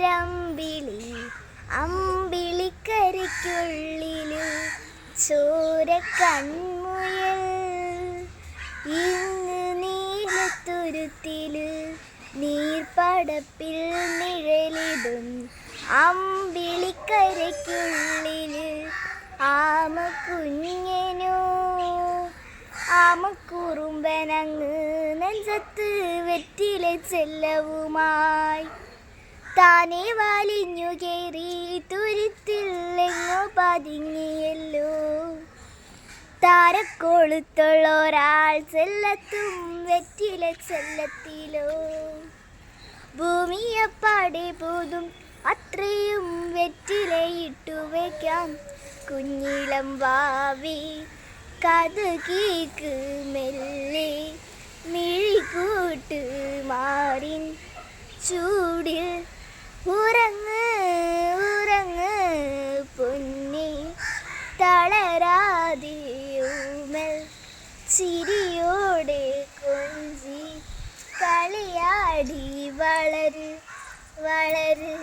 നിന്നൊരമ്പിളി അമ്പിളിക്കരിക്കുള്ളിൽ ചോര കൺമുയൽ ഇന്ന് നീലത്തുരുത്തിൽ നീർപ്പടപ്പിൽ നിഴലിടും അമ്പിളിക്കരയ്ക്കുള്ളിൽ. ആമ കുഞ്ഞനോ ആമക്കുറുമ്പനങ്ങ് നെഞ്ചത്ത് വെറ്റിലെ ചെല്ലവുമായി. താനെ വലിഞ്ഞു കയറി തുരുത്തിൽ എങ്ങോ പതുങ്ങിയല്ലോ താരക്കൊളുത്തുള്ള ഒരാൾ ചെല്ലത്തും വെറ്റില ചെല്ലത്തിലോ. ഭൂമിയപ്പാടെ പോതും അത്രയും വെറ്റിലയിട്ടു വയ്ക്കാം കുഞ്ഞിളം വാവി കഥകീക്ക് മെല്ലെ മിഴിക്കൂട്ട് മാറിൻ ചൂടിൽ ചിരിയോടെ കൊഞ്ചി കളിയാടി വളര് വളര്.